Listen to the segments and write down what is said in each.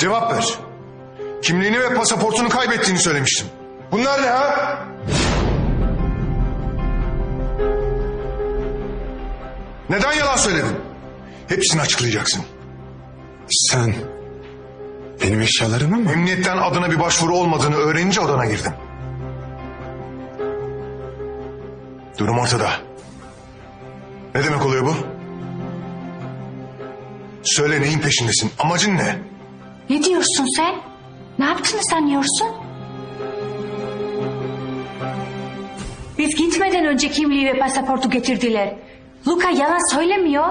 Cevap ver. Kimliğini ve pasaportunu kaybettiğini söylemiştin. Bunlar ne ha? Neden yalan söyledin? Hepsini açıklayacaksın. Sen benim eşyalarımı mı? Emniyetten adına bir başvuru olmadığını öğrenince odana girdim. Durum ortada. Ne demek oluyor bu? Söyle neyin peşindesin? Amacın ne? Ne diyorsun sen? Ne yaptığını sanıyorsun? Biz gitmeden önce kimliği ve pasaportu getirdiler. Luka yalan söylemiyor.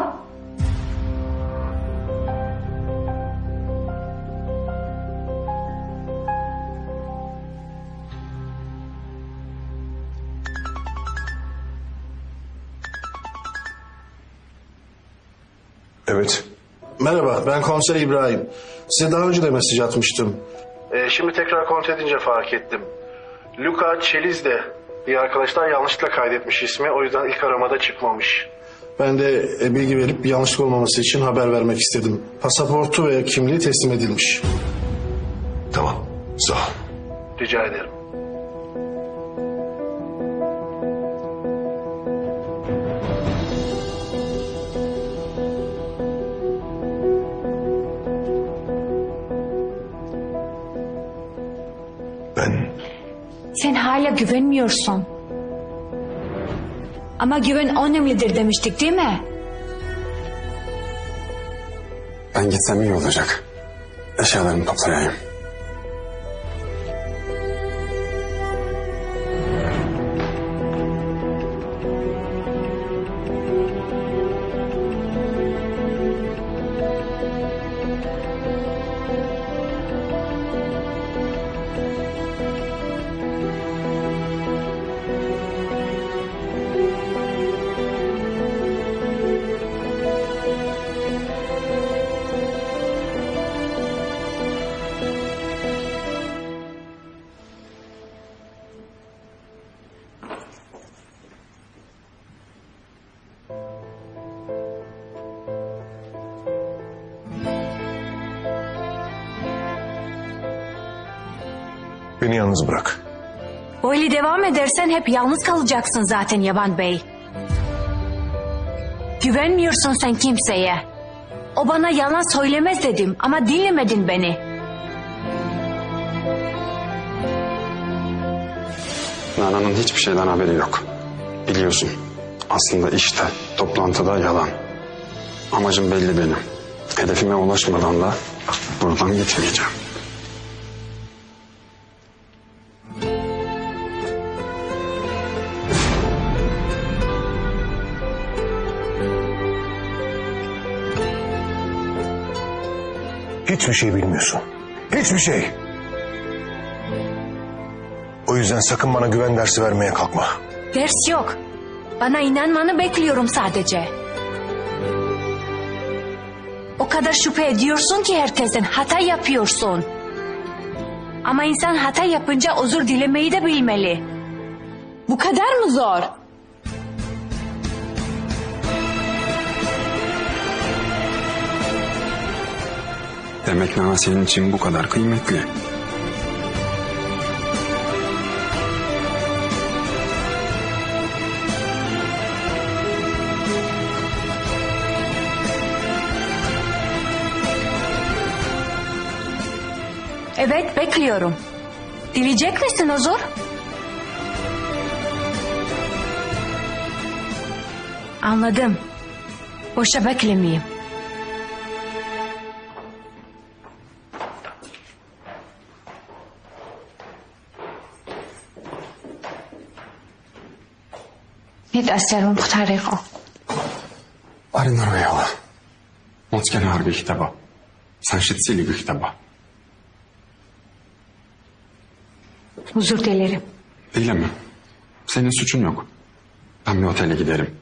Evet. Merhaba, ben komiser İbrahim. Size daha önce de mesaj atmıştım. Ee, şimdi tekrar kontrol edince fark ettim. Luka Çeliz de bir arkadaştan yanlışlıkla kaydetmiş ismi. O yüzden ilk aramada çıkmamış. Ben de e, bilgi verip bir yanlışlık olmaması için haber vermek istedim. Pasaportu ve kimliği teslim edilmiş. Tamam. Sağ ol. Rica ederim. Hala güvenmiyorsun. Ama güven önemlidir demiştik değil mi? Ben gitsem iyi olacak. Eşyalarımı toplayayım. Beni yalnız bırak. Böyle devam edersen hep yalnız kalacaksın zaten Yaban Bey. Güvenmiyorsun sen kimseye. O bana yalan söylemez dedim ama dinlemedin beni. Nana'nın hiçbir şeyden haberi yok. Biliyorsun. Aslında işte, toplantıda yalan. Amacım belli benim. Hedefime ulaşmadan da buradan gitmeyeceğim. Hiçbir şey bilmiyorsun. Hiçbir şey. O yüzden sakın bana güven dersi vermeye kalkma. Ders yok. Bana inanmanı bekliyorum sadece. O kadar şüphe ediyorsun ki herkesten hata yapıyorsun. Ama insan hata yapınca özür dilemeyi de bilmeli. Bu kadar mı zor? Demek Nana senin için bu kadar kıymetli. Evet bekliyorum. Dileyecek misin özür? Anladım. Boşa beklemeyeyim. نتأثر بطريقة Arın Arveyalı. Motzken Harbi kitaba. Sanşitsili bir kitaba. Özür dilerim. Değil mi? Senin suçun yok. Ben bir otele giderim.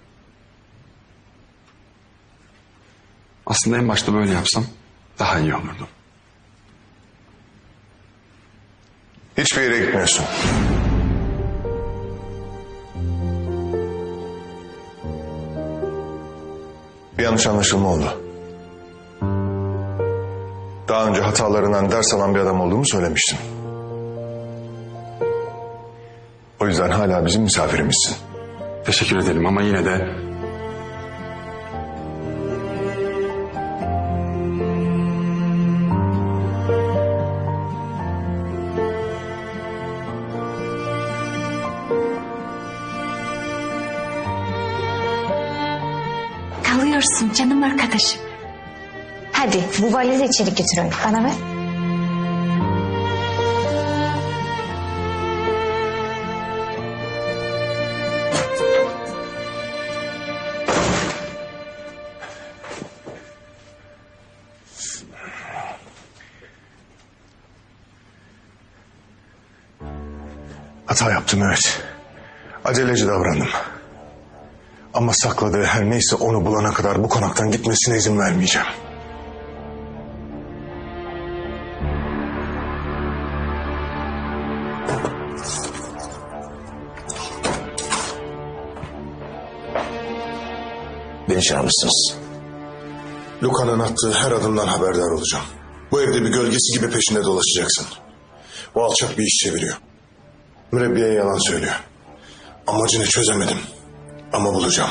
Aslında en başta böyle yapsam daha iyi olurdu. Hiçbir yere gitmiyorsun. Bir yanlış anlaşılma oldu. Daha önce hatalarından ders alan bir adam olduğumu söylemiştim. O yüzden hala bizim misafirimizsin. Teşekkür ederim ama yine de Kalıyorsun canım arkadaşım. Hadi bu valizi içeri götürün. Bana ver. Hata yaptım evet. Aceleci davrandım. Ama sakladığı her neyse onu bulana kadar bu konaktan gitmesine izin vermeyeceğim. Beni çağırmışsınız. Luka'nın attığı her adımdan haberdar olacağım. Bu evde bir gölgesi gibi peşinde dolaşacaksın. O alçak bir iş çeviriyor. Mürebbiye yalan söylüyor. Amacını çözemedim. Ama bulacağım.